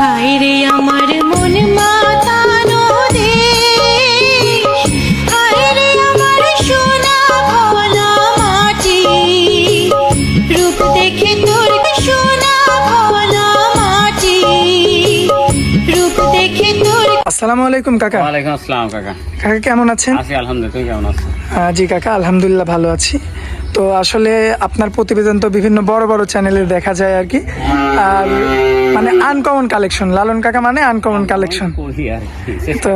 হায় আমার মন মাতানো দেশ আমার সোনা ভোলা মাটি। রূপ দেখে তোর সোনা ভোলা মাটি। রূপ দেখে তোর আসসালামু আলাইকুম কাকা। ওয়ালাইকুম আসসালাম কাকা। কাকা কেমন আছেন? আছি আলহামদুলিল্লাহ তুমি কেমন আছো? জি কাকা আলহামদুলিল্লাহ ভালো আছি। তো আসলে আপনার প্রতিবেদন তো বিভিন্ন বড় বড় চ্যানেলে দেখা যায় আর কি। আর মানে আনকমন কালেকশন লালন কাকা মানে আনকমন কালেকশন। তো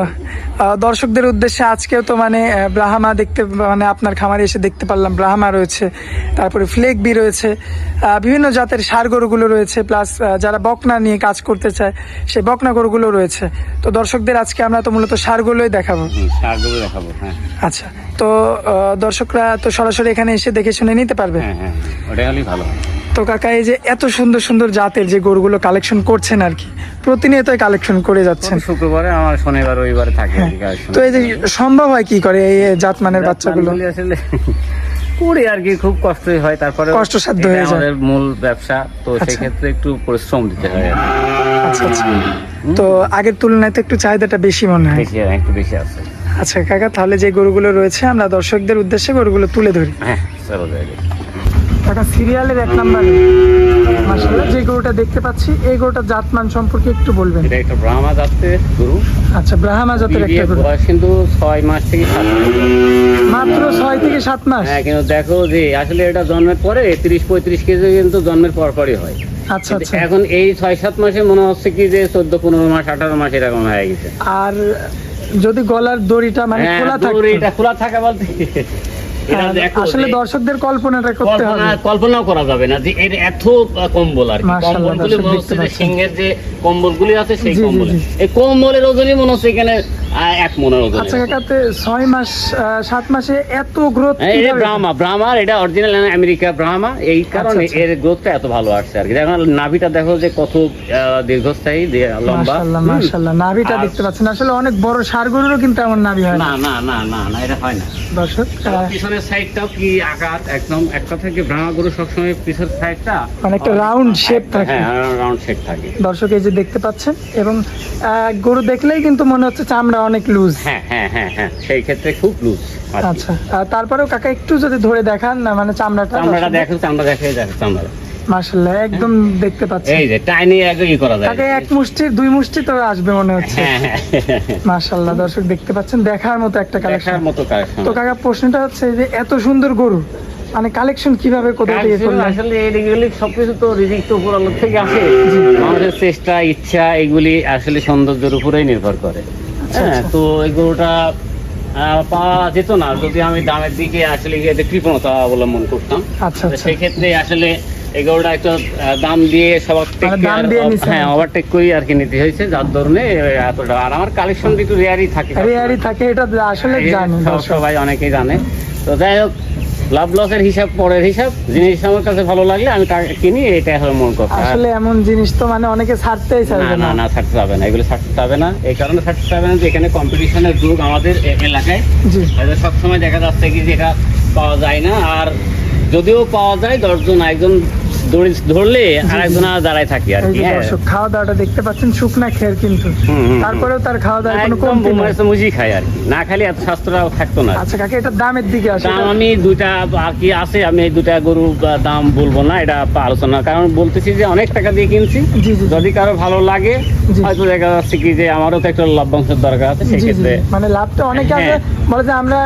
দর্শকদের উদ্দেশ্যে আজকেও তো মানে ব্রাহ্মা দেখতে মানে আপনার খামারে এসে দেখতে পারলাম ব্রাহ্মা রয়েছে তারপরে ফ্লেক বি রয়েছে বিভিন্ন জাতের সার গরুগুলো রয়েছে প্লাস যারা বকনা নিয়ে কাজ করতে চায় সেই বকনা গরুগুলো রয়েছে। তো দর্শকদের আজকে আমরা তো মূলত সারগুলোই দেখাবো। দেখাবো হ্যাঁ। আচ্ছা তো দর্শকরা তো সরাসরি এখানে এসে দেখে শুনে নিতে পারবে? হ্যাঁ হ্যাঁ ওটাই হলেই ভালো তো কাকা এই যে এত সুন্দর সুন্দর জাতের যে গরুগুলো কালেকশন করছেন আর কি প্রতিনিয়তই কালেকশন করে যাচ্ছেন। শুক্রবারে আমার শনিবার রবিবারে থাকে। তো এই যে সম্ভব হয় কি করে এই জাত মানের বাচ্চাগুলো? আসলে করি আর কি খুব কষ্টই হয়। তারপরে কষ্টসাধ্য হয়ে যায়। আমাদের মূল ব্যবসা। তো আচ্ছা। সেক্ষেত্রে একটু পরিশ্রম দিতে হয় আচ্ছা আচ্ছা। তো আগের তুলনায় তো একটু চাহিদাটা বেশি মনে হয় একটু বেশি আছে। আচ্ছা কাকা তাহলে যে গরুগুলো রয়েছে আমরা দর্শকদের উদ্দেশ্যে গরুগুলো তুলে ধরি। হ্যাঁ চলো যাই কাকা সিরিয়ালের এক নাম্বারে। মাসাল্লাহ যে গরুটা দেখতে পাচ্ছি এই গরুটার জাতমান সম্পর্কে একটু বলবেন। এটা একটা ব্রাহ্মা যাচ্ছে গরু। আচ্ছা ব্রাহ্মা জাতের একটা গরু। বয়স কিন্তু ছয় মাস থেকে সাত মাস। মাত্র ছয় থেকে সাত মাস? হ্যাঁ কিন্তু দেখো যে আসলে এটা জন্মের পরে তিরিশ পঁয়ত্রিশ কেজি কিন্তু জন্মের পর পরই হয়। আচ্ছা আচ্ছা। এখন এই ছয় সাত মাসে মনে হচ্ছে কি যে চোদ্দ পনেরো মাস আঠারো মাস এরকম হয়ে গেছে। আর যদি গলার দড়িটা মানে হ্যাঁ, খোলা থাকে এটা খোলা থাকে বলতে আসলে দর্শকদের কল্পনাটা করতে হবে। কল্পনা কল্পনাও করা যাবে না যে এর এত কম্বল আর কি। কম্বলগুলি মনে হচ্ছে যে সিংহের যে কম্বলগুলি আছে সেই কম্বল। এই কম্বলের ওজনই মনে হচ্ছে এখানে এক মনের ওজন আচ্ছা কাকাতে ছয় মাস সাত মাসে এত গ্রোথ এটা ব্রাহ্মা এটা অরিজিনাল আমেরিকা ব্রাহ্মা এই কারণে আচ্ছা। এর গ্রোথটা এত ভালো আসছে আর কি। দেখো নাভিটা দেখো যে কত দীর্ঘস্থায়ী লম্বা। মাশাল্লাহ নাভিটা দেখতে পাচ্ছেন। আসলে অনেক বড় সারগরুরও কিন্তু এমন নাভি হয় না। না না না না এটা হয় না। দর্শক পিছনের সাইডটাও কি আকার একদম একটা থেকে ব্রাহ্মা গরু সবসময় পিছনের সাইডটা রাউন্ড শেপ থাকে। হ্যাঁ রাউন্ড শেপ থাকে। দর্শক এই যে দেখতে পাচ্ছেন এবং গরু দেখলেই কিন্তু মনে হচ্ছে চামড়া অনেক লুজ হ্যাঁ হ্যাঁ হ্যাঁ হ্যাঁ সেই ক্ষেত্রে খুব লুজ আচ্ছা। আর তারপরেও কাকা একটু যদি ধরে দেখান না মানে চামড়াটা চামড়াটা দেখো চামড়া দেখে চামড়া। মাশাল্লাহ একদম দেখতে পাচ্ছি। এই যে টাইনি একই করা যায়। কাকা এক মুষ্টির দুই মুষ্টি তো আসবে মনে হচ্ছে। হ্যাঁ হ্যাঁ। মাশাল্লাহ দর্শক দেখতে পাচ্ছেন দেখার মতো একটা কালেকশন দেখার মতো কালেকশন তো কাকা প্রশ্নটা হচ্ছে যে এত সুন্দর গরু মানে কালেকশন কীভাবে কোথা থেকে করলেন? আসলে এইগুলি সবকিছু তো রিজিক তো উপর থেকে আসে। মানুষের চেষ্টা ইচ্ছা এগুলি আসলে সৌন্দর্যের উপরেই নির্ভর করে। হ্যাঁ আচ্ছা। তো এই গরুটা পাওয়া যেত না। যদি আমি দামের দিকে আসলে কৃপণতা অবলম্বন করতাম আচ্ছা আচ্ছা। সেই ক্ষেত্রে আসলে এই গরুটা একটা দাম দিয়ে সবার মানে হ্যাঁ ওভারটেক করি আর কি নিতে হয়েছে যার ধরনে এতটা। আর আমার কালেকশন একটু রেয়ারই থাকে রেয়ারই থাকে এটা আসলে জানি সবাই অনেকেই জানে। তো যাই হোক লাভ লসের হিসাব পরের হিসাব জিনিস আমার কাছে ভালো লাগলে আমি কিনি এটাই হলো মন কথা। আসলে এমন জিনিস তো মানে অনেকে ছাড়তেই না না না। ছাড়তে হবে না এগুলো ছাড়তে হবে না। এই কারণে ছাড়তে হবে না যে এখানে কম্পিটিশনের যুগ আমাদের এলাকায়। সব সময় সবসময় দেখা যাচ্ছে কি যে এটা পাওয়া যায় না আর যদিও পাওয়া যায় দশজন একজন দড়ি- ধরলে দাঁড়ায় থাকি আর কি হ্যাঁ। খাওয়া দাওয়াটা দেখতে পাচ্ছেন শুকনা খের কিন্তু। তারপরেও তার খাওয়া দাওয়ার কোনো নেই। মুজি খায় আর কি। না খালি এত স্বাস্থ্যটাও থাকতো না। আচ্ছা কাকে এটা দামের দিকে আসে দাম আমি দুইটা আর কি আছে আমি এই দুইটা গরু দাম বলব না এটা আলোচনা। কারণ বলতেছি যে অনেক টাকা দিয়ে কিনছি। যদি কারও ভালো লাগে হয়তো দেখা যাচ্ছে কি যে আমারও তো একটা লভ্যাংশের দরকার আছে সেক্ষেত্রে মানে লাভটা অনেক আছে হ্যাঁ। বলে যে আমরা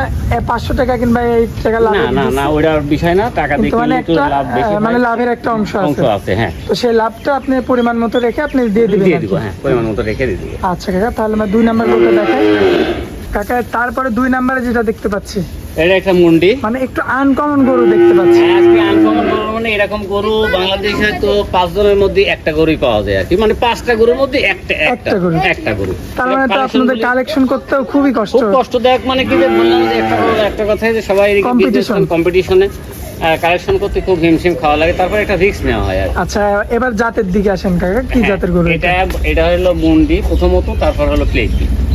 পাঁচশো টাকা কিংবা এই টাকা লাভ না না না ওইটার বিষয় না টাকা দিয়ে কিন্তু মানে লাভ বেশি মানে লাভের একটা অংশ অংশ আছে। আছে হ্যাঁ। তো সেই লাভটা আপনি পরিমাণ মতো রেখে আপনি দিয়ে দিবেন দিয়ে দিব হ্যাঁ পরিমাণ মতো রেখে দিয়ে দিব। আচ্ছা কাকা তাহলে আমরা দুই নাম্বার গরুটা দেখাই। কাকা তারপরে দুই নাম্বারে যেটা দেখতে পাচ্ছি এটা একটা মুন্ডি। মানে একটু আনকমন গরু দেখতে পাচ্ছি। আজকে আনকমন গরু মানে এরকম গরু বাংলাদেশে তো পাঁচ জনের মধ্যে একটা গরুই পাওয়া যায় আর কি। মানে পাঁচটা গরুর মধ্যে একটা একটা। একটা গরু। একটা গরু। তার মানে তো আপনাদের কালেকশন করতেও খুবই কষ্ট। খুব কষ্টদায়ক মানে কি যে বললাম যে একটা একটা কথা যে সবাই Competition. কম্পিটিশনে কালেকশন করতে খুব হিমশিম খাওয়া লাগে তারপর একটা রিস্ক নেওয়া হয় আর আচ্ছা এবার জাতের দিকে আসেন কাকা কি জাতের গরু এটা এটা? হলো মুন্ডি প্রথমত তারপর হলো প্লেগ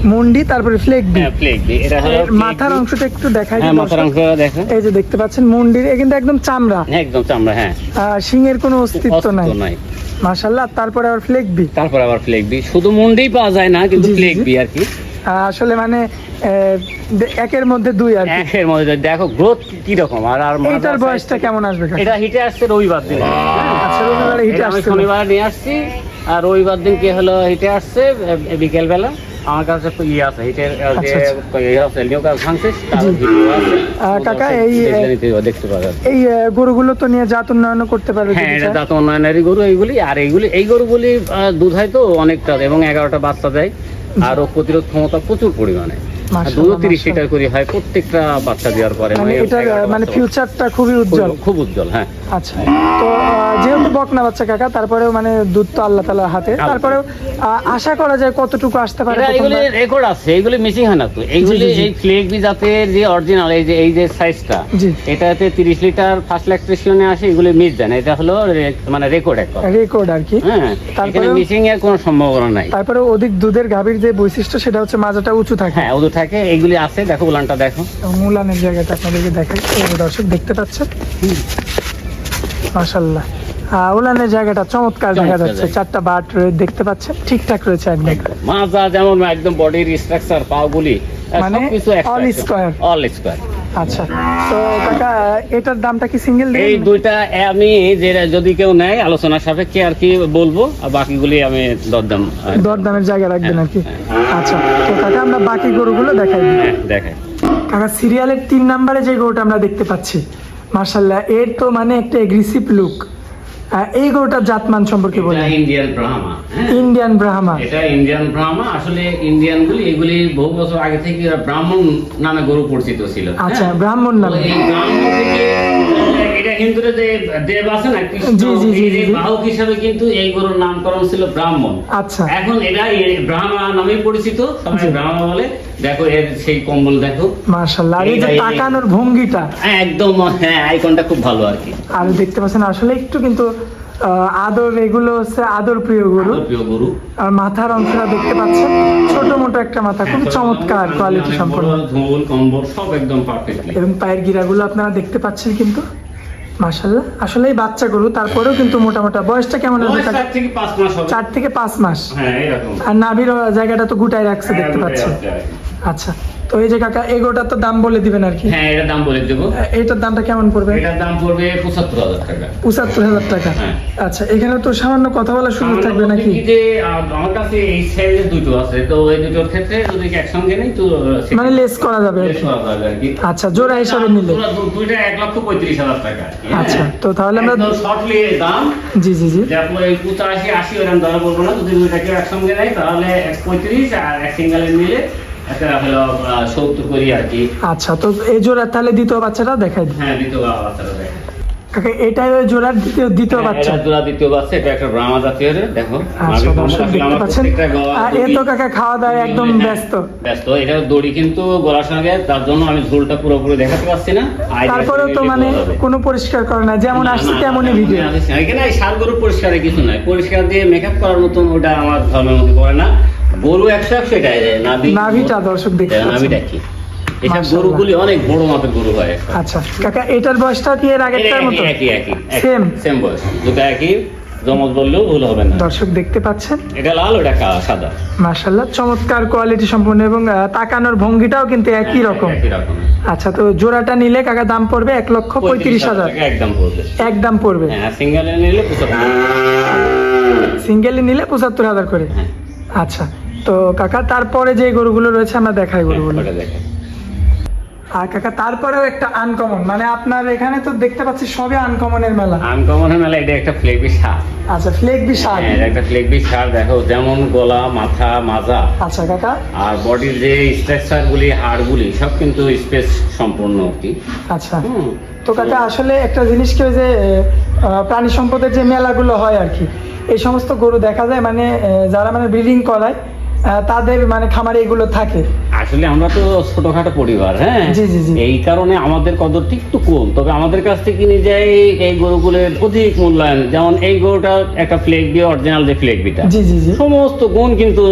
মুন্ডি তারপরে ফ্লেক বি হ্যাঁ প্লেগ বি এটা হলো মাথার অংশটা একটু দেখাই হ্যাঁ মাথার দর্শক। অংশ দেখো এই যে দেখতে পাচ্ছেন মুন্ডির এ কিন্তু একদম চামড়া। হ্যাঁ একদম চামড়া হ্যাঁ। আহ, শিংয়ের কোনো অস্তিত্ব নাই। নাই। তারপরে আবার ফ্লেক বি তারপর আবার ফ্লেক বি শুধু মুন্ডেই পাওয়া যায় না কিন্তু ফ্লেক বি আর কি। আসলে মানে একের মধ্যে দুই আর একের মধ্যে দেখো গ্রোথ কি রকম আর আর size বয়সটা কেমন আসবে এটা হিটে আসছে রবিবার দিন। আচ্ছা রবিবারে হিটে আসছে। শনিবার নিয়ে আসছি। আর রবিবার দিন কি হলো হিটে আসছে? বিকেল বেলা আমার কাছে তো ইয়ে আছে হিটের যে আচ্ছা, ইয়ে আছে ভাঙছে কাকা, এই- দেখতে পাবে। এই গরুগুলো তো নিয়ে জাত উন্নয়ন করতে পারবে হ্যাঁ এটা চায়। দাঁত উন্নয়নেরই গরু এইগুলি আর এইগুলি এই গরুগুলি দুধ হয় তো অনেকটা এবং এগারোটা বাচ্চা দেয়। আর রোগ প্রতিরোধ ক্ষমতা প্রচুর পরিমাণে দুধও তিরিশ লিটার করে হয় প্রত্যেকটা বাচ্চা দেওয়ার পরে মানে মানে এটার মানে ফিউচারটা খুবই উজ্জ্বল। খুব- উজ্জ্বল হ্যাঁ। আচ্ছা তো যেহেতু বকনা বাচ্চা কাকা তারপরেও মানে দুধ তো আল্লাহ তালার হাতে। তারপরেও আশা করা যায় কতটুকু আসতে পারে এগুলি রেকর্ড আছে এগুলি মিসিং হয় না তো। এইগুলি। এই ফ্লেক বি জাতের যে অরিজিনাল এই যে এই যে সাইজটা এটাতে তিরিশ লিটার ফার্স্ট ল্যাকটেশনে আসে এগুলি মিস না। এটা হলো মানে রেকর্ড এক রেকর্ড আর কি। হ্যাঁ এখানে তারপরেও- মিসিং এর কোনো সম্ভাবনা নাই। তারপরে অধিক দুধের গাভীর যে বৈশিষ্ট্য সেটা হচ্ছে মাজাটা উঁচু থাকে। হ্যাঁ ওদের থাকে। এইগুলি আছে দেখো উলানটা দেখো। উলানের জায়গাটা আপনাদেরকে দেখাই। দর্শক দেখতে পাচ্ছেন? মাসাল্লাহ উলানের জায়গাটা চমৎকার দেখা যাচ্ছে। চারটা বাট দেখতে পাচ্ছেন? ঠিকঠাক রয়েছে একদম। মাজা যেমন একদম বডির স্ট্রাকচার পাগুলি মানে অল স্কোয়ার অল স্কোয়ার আচ্ছা। তো কাকা এটার দামটা কি সিঙ্গেল এই দুইটা আমি যে যদি কেউ নেয় আলোচনা সাপেক্ষে আর কি বলব আর বাকিগুলি আমি দরদাম দরদামের জায়গা রাখবেন আর কি? হ্যাঁ, আচ্ছা। তো কাকা আমরা বাকি গরুগুলো দেখাই হ্যাঁ, দেখাই। কাকা সিরিয়ালের তিন নাম্বারে যে গরুটা আমরা দেখতে পাচ্ছি মার্শাল্লাহ এর তো মানে একটা এগ্রেসিভ লুক এই গরুটার জাতমান সম্পর্কে বলুন। ইন্ডিয়ান ব্রাহ্মা হ্যাঁ? ইন্ডিয়ান ব্রাহ্মা এটা ইন্ডিয়ান ব্রাহ্মা আসলে ইন্ডিয়ান গুলি এগুলি বহু বছর আগে থেকে ব্রাহ্মণ নামে গরু পরিচিত ছিল আচ্ছা হ্যাঁ? ব্রাহ্মণ নামে। এই ব্রাহ্মণ থেকে এটা হিন্দুরে যে দেব আছে না কৃষ্ণ। বাহক হিসাবে কিন্তু এই গরুর নামকরণ ছিল ব্রাহ্মণ। আচ্ছা। এখন এটা ব্রাহ্মা নামে পরিচিত সবাই। ব্রাহ্মা বলে দেখো এর সেই কম্বল দেখো। মার্শাল্লাহ আর এই যে তাকানোর ভঙ্গিটা। হ্যাঁ, একদম হ্যাঁ আইকনটা খুব ভালো আর কি। আর দেখতে পাচ্ছেন আসলে একটু কিন্তু আদর এগুলো হচ্ছে আদর প্রিয় গরু। প্রিয় গরু। আর মাথার অংশটা দেখতে পাচ্ছেন ছোট মোটো একটা মাথা খুব চমৎকার কোয়ালিটি অনেক সম্পন্ন। বড় কম্বল সব একদম পারফেক্টলি এবং পায়ের গিরাগুলো আপনারা দেখতে পাচ্ছেন কিন্তু। মাশাল্লাহ আসলে এই বাচ্চা গরু তারপরেও কিন্তু মোটা মোটা বয়সটা কেমন হবে? চার থেকে পাঁচ মাস। হ্যাঁ আর নাভির জায়গাটা তো গুটাই রাখছে দেখতে পাচ্ছি আচ্ছা। তো এই যে কাকা এগোটা তো দাম বলে দিবেন আর কি। হ্যাঁ এটার দাম বলে দেবো। এইটার দামটা কেমন পড়বে? এটার দাম পড়বে পঁচাত্তর হাজার টাকা। পঁচাত্তর হাজার টাকা। হ্যাঁ। আচ্ছা এখানে তো সামান্য কথা বলার সুযোগ থাকবে নাকি? যে আমার কাছে এই সাইজের দুটো আছে। তো এই দুটোর ক্ষেত্রে যদি একসঙ্গে নেই তো মানে লেস করা যাবে। আচ্ছা জোড়া হিসাবে নিলে। দুইটা এক লক্ষ পঁয়ত্রিশ হাজার টাকা। হ্যাঁ। আচ্ছা তো তাহলে আমরা শর্টলি দাম। জি জি জি। পঁচাশি আশি ওরকম দরে বলব না। যদি দুইটাকে একসঙ্গে নেয় তাহলে এক পঁয়ত্রিশ আর এক সিঙ্গেলে নিলে একটা হলো আহ, করি আর কি। আচ্ছা তো এই জোড়া তাহলে দ্বিতীয় বাচ্চাটা দেখাই হ্যাঁ দ্বিতীয় বাচ্চাটা দেখো কাকা এটাই ওই জোড়ার দ্বিতীয় দ্বিতীয় বাচ্চা। জোড়া দ্বিতীয় বাচ্চা এটা একটা ব্রাহ্মা জাতীয় দেখো। আচ্ছা দর্শক দেখতে পাচ্ছেন। প্রত্যেকটা গলা আর এ তো কাকা খাওয়া দাওয়া একদম ব্যস্ত। ব্যস্ত। এটা দড়ি কিন্তু গলার সঙ্গে তার জন্য আমি ঝোলটা পুরোপুরি দেখাতে পারছি না। তারপরেও তো মানে কোনো পরিষ্কার করে না যেমন আসছে তেমনই ভিডিও এখানে এই গরু কিছু নাই। পরিষ্কার দিয়ে মেকআপ করার মতন ওটা আমার ধর্মের মধ্যে পড়ে না। গরু একশো একশো এটাই নাভি নাভিটা দর্শক দেখতে এটা নাভিটা কি? এসব গরুগুলি অনেক বড় মাপের গরু হয় আচ্ছা কাকা এটার বয়সটা কি এর আগেরটার মতো? একই একই Same? সেম বয়স। দুটো একই জমজ বললেও ভুল হবে না। দর্শক দেখতে পাচ্ছেন? এটা লাল ওটা সাদা। মার্শাল্লাহ চমৎকার কোয়ালিটি সম্পন্ন এবং তাকানোর ভঙ্গিটাও কিন্তু একই রকম। আচ্ছা তো জোড়াটা নিলে কাকা দাম পড়বে এক লক্ষ পঁয়ত্রিশ হাজার একদম পড়বে। একদম পড়বে। হ্যাঁ সিঙ্গেল নিলে পঁচাত্তর সিঙ্গেলি নিলে পঁচাত্তর হাজার করে। হ্যাঁ। আচ্ছা তো কাকা তারপরে যে গরুগুলো রয়েছে আমরা দেখাই গরুগুলো। আর কাকা তারপরেও একটা আনকমন মানে আপনার এখানে তো দেখতে পাচ্ছি সবে আনকমনের মেলা। আনকমন মেলা এটা একটা ফ্লেগবি সার আচ্ছা ফ্লেক বিশাল হ্যাঁ এটা একটা ফ্লেগবি সার দেখো যেমন গলা মাথা মাজা। আচ্ছা কাকা। আর বডির যে স্ট্রাকচার গুলি হাড়গুলি সব কিন্তু স্পেস সম্পূর্ণ কি। আচ্ছা। তো কাকা আসলে একটা জিনিস কি যে প্রাণী সম্পদের যে মেলাগুলো হয় আর কি এই সমস্ত গরু দেখা যায় মানে যারা মানে ব্রিডিং করায় তাদের মানে খামারে এগুলো থাকে। আসলে আমরা তো ছোটখাটো পরিবার হ্যাঁ? জি, জি, জি। এই কারণে আমাদের কদরটি একটু কম। তবে আমাদের কাছ থেকে কিনে যায় এই গরুগুলোর অধিক মূল্যায়ন। যেমন এই গরুটা একটা ফ্লেক বি অরিজিনাল যে ফ্লেক বিটা। জি জি জি। সমস্ত গুণ কিন্তু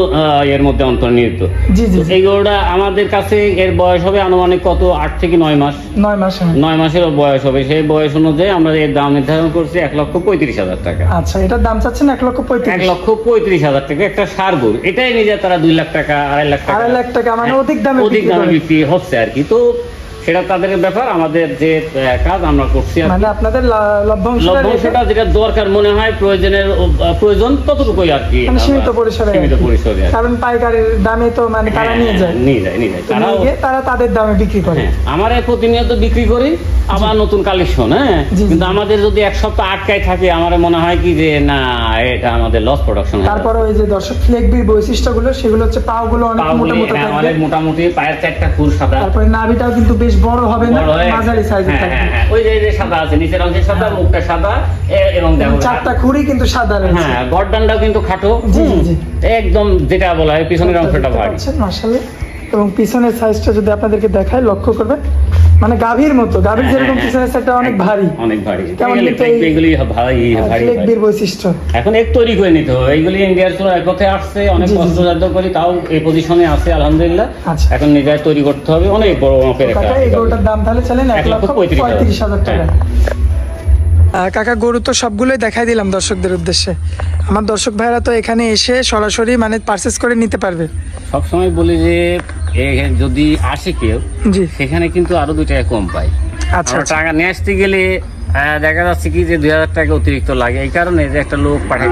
এর মধ্যে অন্তর্নিহিত। জি জি এই গরুটা আমাদের কাছে এর বয়স হবে আনুমানিক কত? আট থেকে নয় মাস। নয় মাস। নয় মাসের বয়স হবে। সেই বয়স অনুযায়ী আমরা এর দাম নির্ধারণ করছি এক লক্ষ পঁয়ত্রিশ হাজার টাকা। আচ্ছা এটার দাম চাচ্ছেন এক লক্ষ পঁয়ত্রিশ। এক লক্ষ পঁয়ত্রিশ হাজার টাকা একটা সার গরু। এটাই নিজে তারা দুই লাখ টাকা আড়াই লাখ টাকা আড়াই লাখ টাকা মানে অধিক দামে অধিক দামে বিক্রি হচ্ছে আর কি। তো সেটা তাদের ব্যাপার আমাদের যে কাজ আমরা করছি মানে আপনাদের লভ্যাংশটা যেটা দরকার মনে হয় প্রয়োজনের প্রয়োজন ততটুকুই আর কি মানে সীমিত পরিসরে সীমিত পরিসরে কারণ পাইকারের দামে তো মানে তারা হ্যাঁ, নিয়ে যায়। নিয়ে যায় নিয়ে যায়। তো তারাও নিয়ে গিয়ে তারা তাদের দামে বিক্রি করে। হ্যাঁ, আমার এই প্রতিনিয়ত বিক্রি করি আবার নতুন কালেকশন হ্যাঁ। কিন্তু আমাদের যদি এক সপ্তাহ আটকায় থাকে আমার মনে হয় কি যে না এটা আমাদের লস প্রোডাকশন তারপরে ওই যে দর্শক ফ্লেকবির বৈশিষ্ট্যগুলো সেগুলো হচ্ছে পাগুলো অনেক মোটা মোটা অনেক মোটামুটি পায়ের চারটা ফুল সাদা। তারপরে নাভিটাও কিন্তু বেশ বড় হবে না? মাঝারি সাইজের হ্যাঁ, থাকবে। হ্যাঁ, হ্যাঁ, ওই যে এই যে সাদা আছে নিচের অংশে সাদা মুখটা সাদা এবং দেখো চারটা খুঁড়ি কিন্তু সাদা রয়েছে। হ্যাঁ গর্দানটাও কিন্তু খাটো। জি, জি, একদম যেটা বলা হয় পিছনের অংশটা ভারী। মাশাআল্লাহ। এবং পিছনের সাইজটা যদি আপনাদেরকে দেখায় লক্ষ্য করবেন মানে গাভীর মতো গাভীর হ্যাঁ, যেরকম হ্যাঁ, পিছনের সাইডটা অনেক ভারী। অনেক ভারী। কেমন এগুলি- ভারী ভারী লেগবির বৈশিষ্ট্য। এখন এক তৈরি করে নিতে হবে। এইগুলি ইন্ডিয়ার তো এক পথে আসছে অনেক কষ্ট সাধ্য করি তাও এই পজিশনে আছে আলহামদুলিল্লাহ। আচ্ছা। এখন নিজের তৈরি করতে হবে অনেক বড় অঙ্কের একটা এই গরুটার দাম তাহলে চলেন এক এক লক্ষ লক্ষ পঁয়ত্রিশ হাজার। টাকা। হ্যাঁ। কাকা গরু তো সবগুলোই দেখাই দিলাম দর্শকদের উদ্দেশ্যে। আমার দর্শক ভাইরা তো এখানে এসে সরাসরি মানে পারচেস করে নিতে পারবে। সবসময় বলি যে যদি আসে কেউ জি। সেখানে কিন্তু আরও দুই টাকা কম পাই আচ্ছা আচ্ছা। টাকা নিয়ে আসতে গেলে দেখা যাচ্ছে কি যে দুই হাজার টাকা অতিরিক্ত লাগে। এই কারণে যে একটা লোক লাগে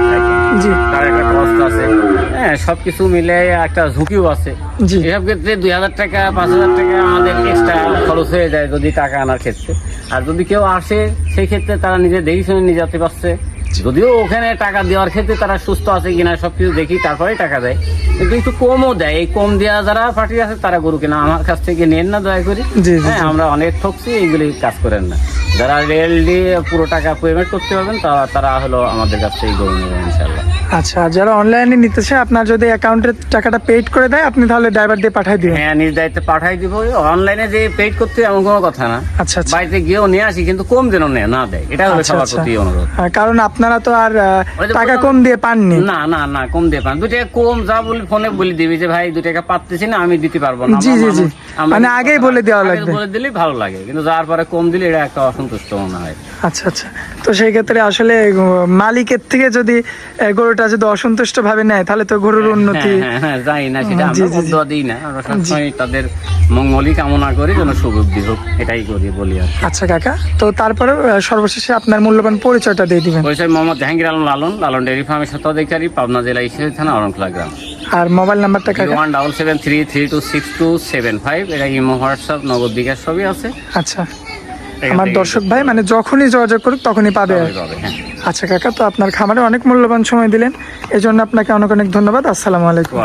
জি। তার একটা কষ্ট আছে। হ্যাঁ সবকিছু মিলে একটা ঝুঁকিও আছে। এসব ক্ষেত্রে দুই হাজার টাকা পাঁচ হাজার টাকা আমাদের এক্সট্রা খরচ হয়ে যায় যদি টাকা আনার ক্ষেত্রে। আর যদি কেউ আসে সেই ক্ষেত্রে তারা নিজে দেখে শুনে নিয়ে যেতে পারছে। যদিও ওখানে টাকা দেওয়ার ক্ষেত্রে তারা সুস্থ আছে কিনা সব কিছু দেখি তারপরে টাকা দেয়। কিন্তু একটু কমও দেয়। এই কম দেওয়া যারা পার্টি আছে তারা গরু কিনা। আমার কাছ থেকে নেন না দয়া করে। হ্যাঁ আমরা অনেক ঠকছি এইগুলি কাজ করেন না। যারা রেল দিয়ে পুরো টাকা পেমেন্ট করতে পারবেন তারা তারা হলো আমাদের কাছ থেকে গরু নেবেন ইনশাল্লাহ আচ্ছা যারা অনলাইনে নিতেছে আপনার যদি অ্যাকাউন্টের টাকাটা পেড করে দেয় আপনি তাহলে ড্রাইভার দিয়ে পাঠিয়ে দিবেন। হ্যাঁ নিজ দায়িত্বে পাঠাই দিব। অনলাইনে যে পেড করতে এমন কোনো কথা না। আচ্ছা আচ্ছা। বাড়িতে গিয়েও নিয়ে আসি কিন্তু কম যেন নেয় না দেয়। এটা হলো আচ্ছা, সবার আচ্ছা। প্রতি অনুরোধ। কারণ আপনারা তো আর টাকা কম দিয়ে পাননি। না না না কম দিয়ে পান। দু টাকা কম যা বলি ফোনে বলে দিবি যে ভাই দু টাকা পাচ্ছি না আমি দিতে পারব না। জি, জি, জি। মানে আগেই বলে দেওয়া লাগবে। বলে দিলেই ভালো লাগে। কিন্তু যার পরে কম দিলে এটা একটা অসন্তুষ্ট মনে হয়। আচ্ছা আচ্ছা। তো সেই ক্ষেত্রে আসলে মালিকের থেকে যদি গরুটা যদি অসন্তুষ্ট ভাবে নেয় তাহলে তো গরুর উন্নতি হ্যাঁ, হ্যাঁ হ্যাঁ যাই না সেটা আমরা। দিই না। আমরা সবসময় তাদের মঙ্গলই কামনা করি যেন সুবুদ্ধি হোক এটাই করি বলি আর আচ্ছা কাকা। তো তারপরে সর্বশেষে আপনার মূল্যবান পরিচয়টা দিয়ে দিবেন। পরিচয় মোহাম্মদ জাহাঙ্গীর আলম লালন লালন ডেয়ারি ফার্মের স্বত্বাধিকারী পাবনা জেলা থানা অরণখোলা গ্রাম। আর মোবাইল নাম্বারটা কাকা? One double seven three three two six two seven five এটা ইমো হোয়াটসঅ্যাপ নগদ বিকাশ সবই আছে। আচ্ছা। আমার দর্শক ভাই মানে যখনই যোগাযোগ করুক তখনই পাবে হ্যাঁ। আচ্ছা কাকা তো আপনার খামারে অনেক মূল্যবান সময় দিলেন এজন্য আপনাকে অনেক অনেক ধন্যবাদ। আসসালামু আলাইকুম।